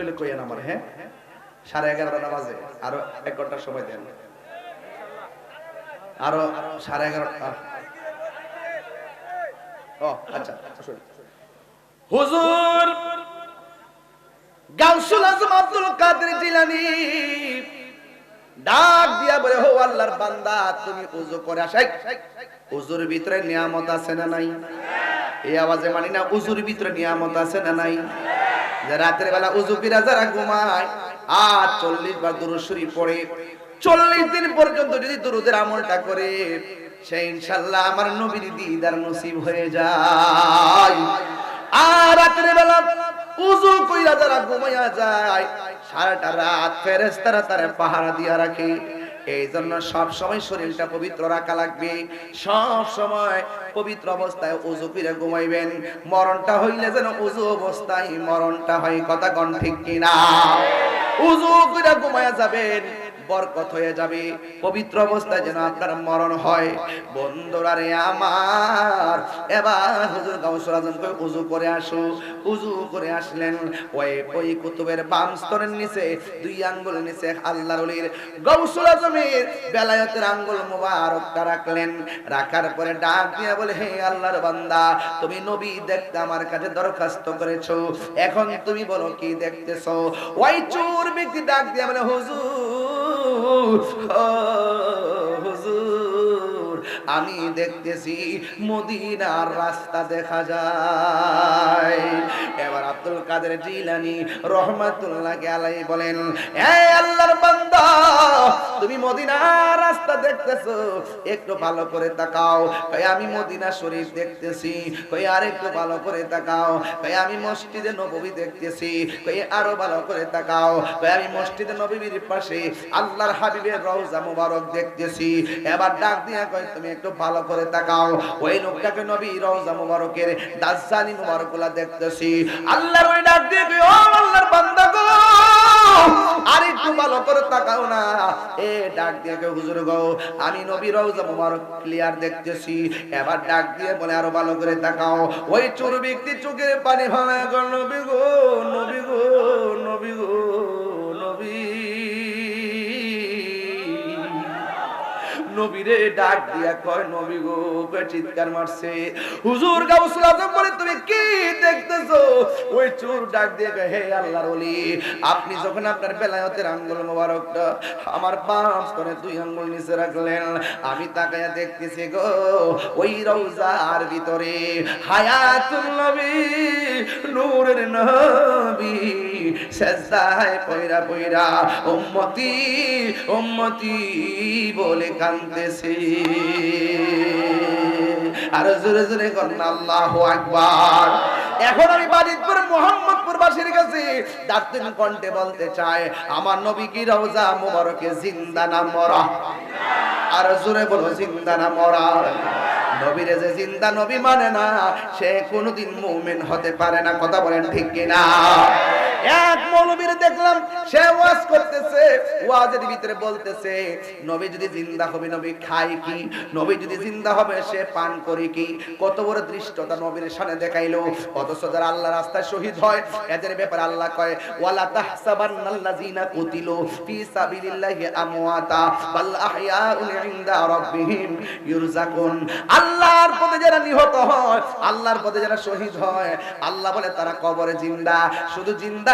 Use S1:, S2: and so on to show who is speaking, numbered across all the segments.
S1: হলে কইয়েন আমার হ্যাঁ? সাড়ে এগারোটা বাজে আরও এক ঘণ্টার সময় দেন। আরও সাড়ে এগারোটা আচ্ছা ভিতরে নিয়ামত আছে না নাই? এই আওয়াজে মানি না উজুর ভিতরে নিয়ামত আছে না নাই? যে রাতের বেলা উজু কিরা যারা ঘুমায়, আর চল্লিশ বার দুরুদ শরীফ পড়ে, চল্লিশ দিন পর্যন্ত যদি দুরুদের আমলটা করে, সে ইনশাল্লাহ আমার নবীর দিদার নসিব হয়ে যায়। আর রাতের বেলা উজু কইরা যারা ঘুমাইয়া যায়, সারাটা রাত ফেরেস্তারা তারা পাহারা দিয়া রাখে। এই জন্য সবসময় শরীরটা পবিত্র রাখা লাগবে। সব সময় পবিত্র অবস্থায় উজু ফিরে ঘুমাইবেন। মরণটা হইলে যেন উজু অবস্থায় মরণটা হয়, কথা কন ঠিক কিনা? উজু করে ঘুমায়া যাবেন। বরকত হয়ে যাবে। পবিত্র অবস্থায় যেন আপনার মরণ হয়। বন্ধুরা রে আমার, এবার হুজুর গাউসুল আজমকে উজু করে আসো। উজু করে আসলেন। ওই ওই কুতুবের বাম স্তরের নিচে, দুই আঙ্গুল নিচে আল্লাহর ওলির গাউসুল আজমের বেলায়েতের আঙ্গুল মুবারকটা রাখলেন। রাখার পরে ডাক দিয়ে বলে, হে আল্লাহর বান্দা, তুমি নবী দেখতে আমার কাছে দরখাস্ত করেছ। এখন তুমি বলো, কি দেখতেছো? ওই চোর ব্যক্তি ডাক দিয়ে বলে, হুজুর ও হুজুর আমি দেখতেছি মদিনার রাস্তা দেখা যায়। এবার আব্দুল কাদের জিলানি রহমাতুল্লাহ আলাই বলেন, এ আল্লাহর বান্দা, তুমি মদিনার রাস্তা দেখতেছো, একটু ভালো করে তাকাও। কই আমি মদিনা শরীফ দেখতেছি। কই আর একটু ভালো করে তাকাও। কই আমি মসজিদে নববী দেখতেছি। কই আরও ভালো করে তাকাও। কই আমি মসজিদে নববীর পাশে আল্লাহর হাবিবের রওজা মুবারক দেখতেছি। এবার ডাক দিয়া কই তুমি একটু ভালো করে তাকাও। ওই লোকটাকে নবী রওজা মুবারকের দাসানি মুবারকগুলা দেখতেছি। আল্লাহর ওই ডাক দিয়ে ও আল্লাহর বান্দা গো! আর একটু ভালো করে তাকাও না। এ ডাক দিয়ে কই, হুজুর গো আমি নবী রওজা মুবারক ক্লিয়ার দেখতেছি। এবার ডাক দিয়ে বলে আরও ভালো করে তাকাও। ওই চোর ব্যক্তি চোখের পানি ভাঙা গো নবী গো নবী গো নবী গো। নবীরে ডাক দিয়া কয়, নবী গো চিৎকার মারছে। হুজুর গাউসুল আজম বলে, তুমি কি দেখতেছো? ওই চোর ডাক দিয়ে কয়, হে আল্লাহর ওলি, আপনি যখন আপনার বেলায়তের আঙ্গুল মোবারকটা আমার বাম করে দুই আঙ্গুল নিচে রাখলেন, আমি তাকায়া দেখতেছি গো, ওই রওজার ভিতরে হায়াতুল নবী, নূরের নবী। সেজদায় পয়রা পয়রা উম্মতি উম্মতি বলে কান্দেছে আর জোরে জোরে করেন আল্লাহু আকবার। এখন আমি বাজিতপুর মোহাম্মদপুর বাসীর কাছে দার্তিন কণ্ঠে বলতে চাই, আমার নবী কি রওজা মোবারকে জিন্দা না মরা। আর জোরে বলো, জিন্দা না মরা। নবীরে যে জিন্দা নবী মানে না, সে কোনোদিন মুমিন হতে পারে না, কথা বলেন ঠিক কিনা? এক মৌলবীর দেখলাম, সে ওয়াজ করতেছে, ওয়াজের ভিতরে বলতেছে, নবী যদি জিন্দা হবে, নবী খায় কি? নবী যদি জিন্দা হবে, সে পান করে কি? কত বড় দৃষ্টতা নবীর সামনে দেখাইলো। অথচ যারা আল্লাহ রাস্তায় শহীদ হয়, এদের ব্যাপারে আল্লাহ কয়, ওয়ালা তাহসাবান্নাল্লাযিনা কুতিলু ফি সাবিলিল্লাহি আমওয়াতা বাল আহইয়াউন ইনদা রাব্বিহিম ইরজাকুন। আল্লাহর পথে যারা নিহত হয়, আল্লাহর পথে যারা শহীদ হয়, আল্লাহ বলে, তারা কবরে জিন্দা। শুধু জিন্দা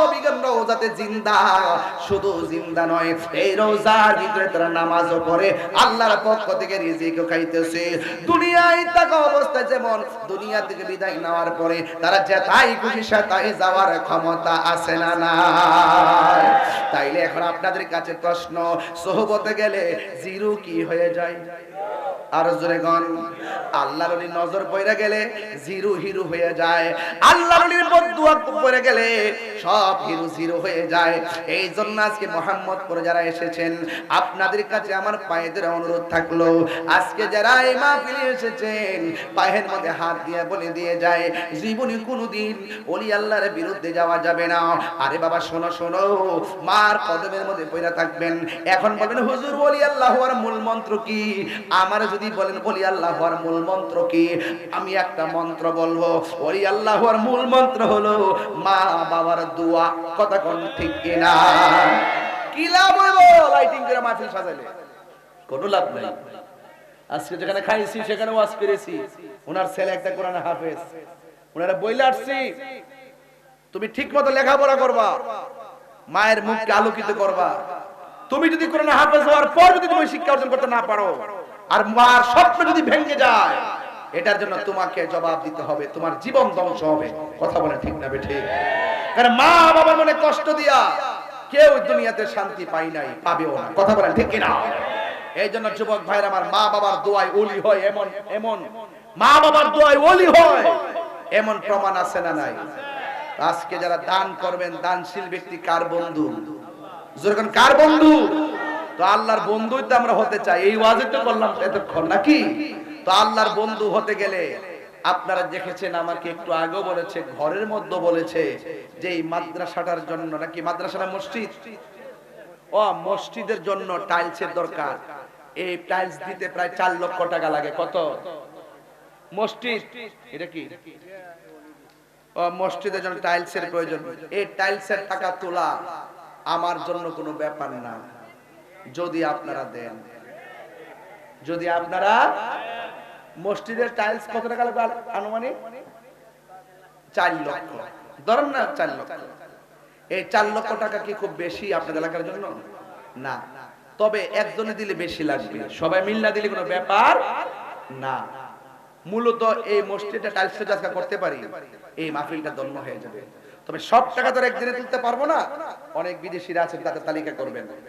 S1: নবীগণ রোজাতে জিন্দা। শুধু জিন্দা নয়, এই রোজার ভিতরে তারা নামাজও পড়ে, আল্লাহর পক্ষ থেকে রিজিকও খাইতেছে। দুনিয়ায় থাকা অবস্থা যেমন দুনিয়া থেকে বিদায় নেওয়ার পরে তারা যেতাই খুশি সেতাই যাওয়ার ক্ষমতা আছে না নাই। তাইলে এখন আপনাদের কাছে প্রশ্ন, সোহবতে গেলে জিরো কি হয়ে যায়? আপনাদের কাছে আমার পায়েদের অনুরোধ থাকল। আজকে যারা এই এসেছেন, পায়ের মধ্যে হাত দিয়ে বলে দিয়ে যায়, জীবনে কোনোদিন ওলি আল্লাহর বিরুদ্ধে যাওয়া যাবে না। আরে বাবা, শোনো শোনো। মার কদমের মধ্যে থাকবেন। এখন বলবেন, হুজুর আল্লাহ আর মূল মন্ত্র কি? আমার যদি বলেন, বলি আল্লাহ আর মূল মন্ত্র কি? আমি একটা মন্ত্র বলব ওলি আল্লাহ আর মূল মন্ত্র হলো, মা বাবার দোয়া। কথা কোন ঠিক কিনা? কি লাভ হইব? লাইটিং করে মাহফিল সাজাইলে। কোনো লাভ নাই। আজকে যেখানে খাইছি, সেখানে ওয়াজ পেরেছি ওনার ছেলে একটা কোরআন হাফেজ। ওনারা বইলে আসছি। তুমি ঠিক মতো লেখাপড়া করবা। মায়ের মুখকে আলোকিত করবা। তুমি যদি কোরআন হাফেজ হওয়ার পর যদি তুমি শিক্ষা অর্জন করতে না পারো আর মার স্বপ্ন যদি ভেঙে যায়, এটার জন্য তোমাকে জবাব দিতে হবে, তোমার জীবন ধ্বংস হবে। কথা বলে ঠিক না বেঠে? কারণ মা বাবার মনে কষ্ট দিয়া কেউ দুনিয়াতে শান্তি পাই নাই, পাবেও না। কথা বলেন ঠিক কিনা? এই জন্য যুবক ভাইরা আমার মা বাবার দোয়ায় ওলি হয়, এমন এমন। মা বাবার দোয়ায় ওলি হয়, এমন প্রমাণ আছে না নাই? আজকে যারা দান করবেন, দানশীল ব্যক্তি কার বন্ধু? যেরকম কার বন্ধু? তো আল্লাহর বন্ধুই তো আমরা হতে চাই। এই ওয়াজে তো করলাম এতক্ষণ, নাকি? তো আল্লাহর বন্ধু হতে গেলে আপনারা দেখেছেন, আমাকে একটু আগেও বলেছে, ঘরের মধ্যে বলেছে যে এই মাদ্রাসাটার জন্য, নাকি মাদ্রাসাটা মসজিদ? ও, মসজিদের জন্য টাইলসের দরকার। এই টাইলস দিতে প্রায় চার লক্ষ টাকা লাগে। কত? মসজিদ? এটা কি? ও, মসজিদের জন্য টাইলসের প্রয়োজন। এই টাইলসের টাকা তোলা আমার জন্য কোনো ব্যাপার না। যদি আপনারা দেন। যদি আপনারা মসজিদের টাইলস কত টাকা লাগবে আনুমানিক? চার লক্ষ। ধরেন না চার লক্ষ। এই চার লক্ষ টাকা কি খুব বেশি আপনাদের এলাকার জন্য? না। তবে একজনে দিলে বেশি লাগবে। সবাই মিল না দিলে কোনো ব্যাপার না। মূলত এই মসজিদটা টাইলস আজকে করতে পারি। এই মাহফিলটা ধন্য হয়ে যাবে। তবে সব টাকা তো একদিনে তুলতে পারব না। অনেক বিদেশিরা আছেন, তাদের তালিকা করবেন।